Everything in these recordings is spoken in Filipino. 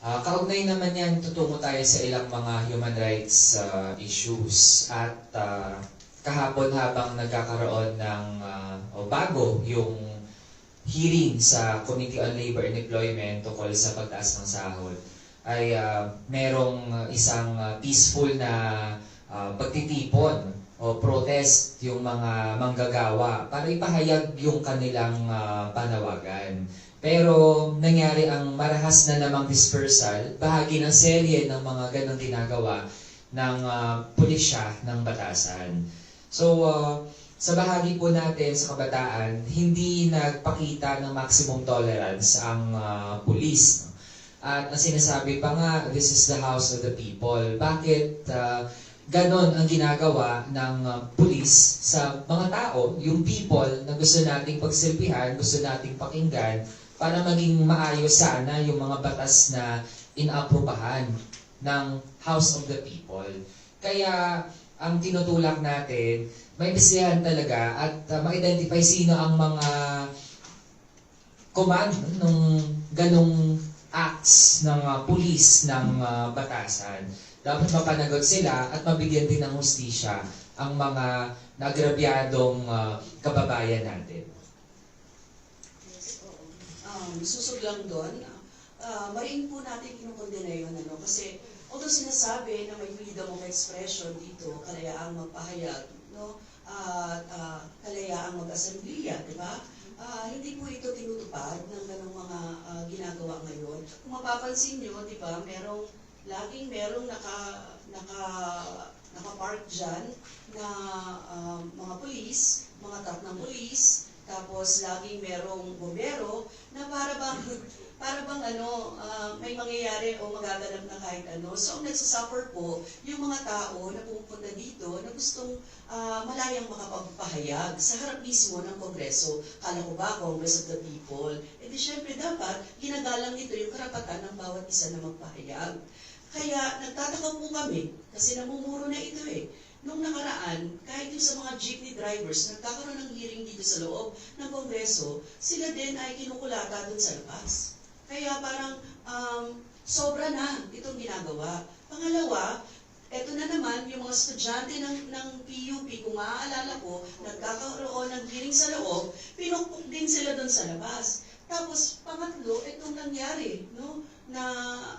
Ah, kaugnay naman yan, tutungo tayo sa ilang mga human rights ah, issues. At ah, kahapon habang nagkakaroon ng, ah, o bago yung hearing sa Committee on Labor and Employment tungkol sa pagtaas ng sahod, ay ah, merong isang ah, peaceful na ah, pagtitipon o protest yung mga manggagawa para ipahayag yung kanilang ah, panawagan. Pero nangyari ang marahas na namang dispersal, bahagi ng serye ng mga ganong ginagawa ng ah, pulisya ng batasan. So, ah, sa bahagi po natin sa kabataan, hindi nagpakita ng maximum tolerance ang ah, pulis. At ang sinasabi pa nga, this is the house of the people. Bakit ah, ganon ang ginagawa ng ah, pulis sa mga tao, yung people na gusto nating pagsilbihan, gusto nating pakinggan, para maging maayos sana yung mga batas na inaaprobahan ng House of the People. Kaya ang tinutulak natin, may bisihan talaga at uh, ma-identify sino ang mga command ng ganong acts ng uh, pulis ng uh, batasan. Dapat mapanagot sila at mabigyan din ng hustisya ang mga nagrabyadong uh, kababayan natin. Yes. Um, susog lang doon, uh, marin po natin kinukondena yun, ano, kasi although sinasabi na may freedom of expression dito, kalayaang magpahayag, no, at uh, kalayaang mag-asambliya, di ba? Ah, hindi po ito tinutupad ng ganong mga ah, ginagawa ngayon. Kung mapapansin nyo, di ba, merong, laging merong naka, naka, naka-park dyan na ah, mga pulis, mga truck ng pulis, tapos laging merong bombero na para bang para bang ano ah, may mangyayari o magaganap na kahit ano. So ang nagsasuffer po yung mga tao na pumupunta dito na gustong ah, malayang makapagpahayag sa harap mismo ng Kongreso. Kala ko ba Congress of the People? E di syempre dapat ginagalang nito yung karapatan ng bawat isa na magpahayag. Kaya nagtataka po kami kasi namumuro na ito eh. Nung nakaraan, kahit yung sa mga jeepney drivers, nagkakaroon ng hearing dito sa loob ng Kongreso, sila din ay kinukulata doon sa labas. Parang um, sobra na itong ginagawa. Pangalawa, eto na naman, yung mga estudyante ng, ng PUP, kung maaalala ko, nagkakaroon ng hearing sa loob, pinukpok din sila doon sa labas. Tapos, pangatlo, itong nangyari, no, na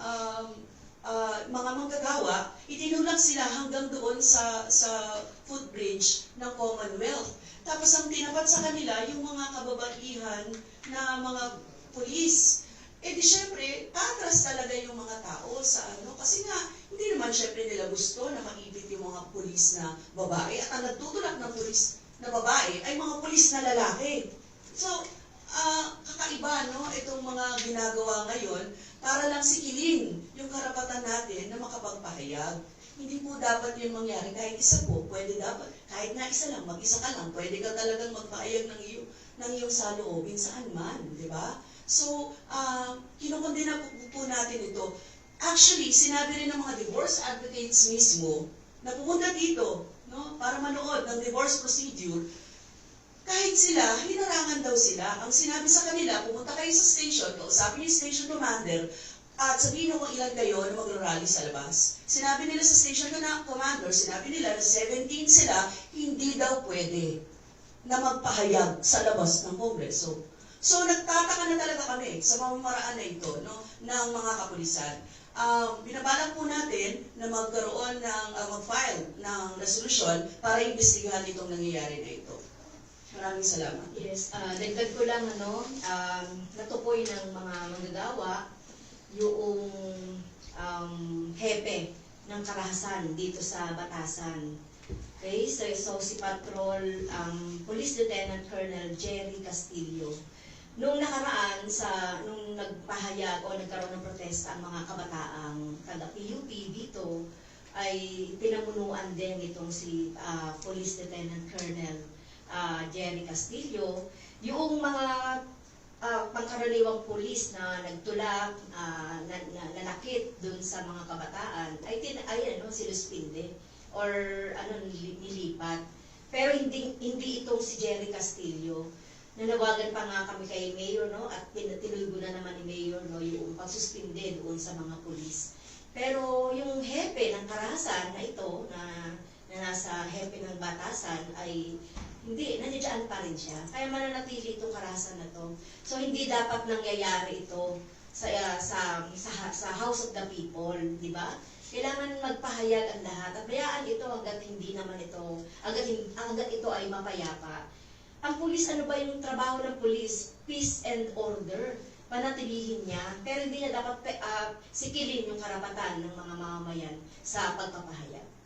um, ah, mga manggagawa, itinulak sila hanggang doon sa sa footbridge ng Commonwealth. Tapos ang tinapat sa kanila yung mga kababaihan na mga pulis. Eh di syempre, atras talaga yung mga tao sa ano. Kasi nga, hindi naman syempre nila gusto na maibit yung mga pulis na babae. At ang nagtutulak ng pulis na babae ay mga pulis na lalaki. So, ah, kakaiba, no? Itong mga ginagawa ngayon para lang sikilin yung karapatan natin na makapagpahayag. Hindi po dapat yun mangyari. Kahit isa po, pwede dapat. Kahit nga isa lang, mag-isa ka lang, pwede ka talagang magpahayag ng iyong, ng iyong saloobin saan man, di ba? So, uh, kinukondena po, po natin ito. Actually, sinabi rin ng mga divorce advocates mismo na pumunta dito no, para manood ng divorce procedure kahit sila, hinarangan daw sila. Ang sinabi sa kanila, pumunta kayo sa station, kausapin yung station commander, at sabihin mo kung ilan kayo na magrarally sa labas. Sinabi nila sa station commander, sinabi nila na 17 sila, hindi daw pwede na magpahayag sa labas ng Kongreso. So nagtataka na talaga kami sa mamamaraan na ito no, ng mga kapulisan. Um, binabalak po natin na magkaroon ng, uh, mag-file ng resolution para imbestigahan itong nangyayari na ito. Maraming salamat. Yes, ah dagdag ko lang ano, um, natukoy ng mga manggagawa yung um, hepe ng karahasan dito sa Batasan. Okay, so, so si Patrol um, Police Lieutenant Colonel Jerry Castillo. Nung nakaraan sa nung nagpahayag o nagkaroon ng protesta ang mga kabataang taga PUP dito ay pinamunuan din itong si ah, Police Lieutenant Colonel ah, Jerry Castillo, yung mga ah, pangkaraniwang pulis na nagtulak, ah, na, na, nanakit dun sa mga kabataan, ay, tin, ay ano, sinuspinde or ano, nili- nilipat. Pero hindi, hindi itong si Jerry Castillo. Nanawagan pa nga kami kay Mayor, no? At tinuloy na naman ni Mayor, no? Yung pagsuspinde doon sa mga pulis. Pero yung hepe ng karahasan na ito, na, na nasa hepe ng batasan, ay hindi, nandiyan pa rin siya. Kaya mananatili itong karahasan na to. So, hindi dapat nangyayari ito sa, ah, sa, sa, sa House of the People, di ba? Kailangan magpahayag ang lahat at bayaan ito hanggat hindi naman ito, hanggat, hanggat ito ay mapayapa. Ang pulis, ano ba yung trabaho ng pulis? Peace and order. Panatilihin niya, pero hindi niya dapat ah, sikilin yung karapatan ng mga mamamayan sa pagpapahayag.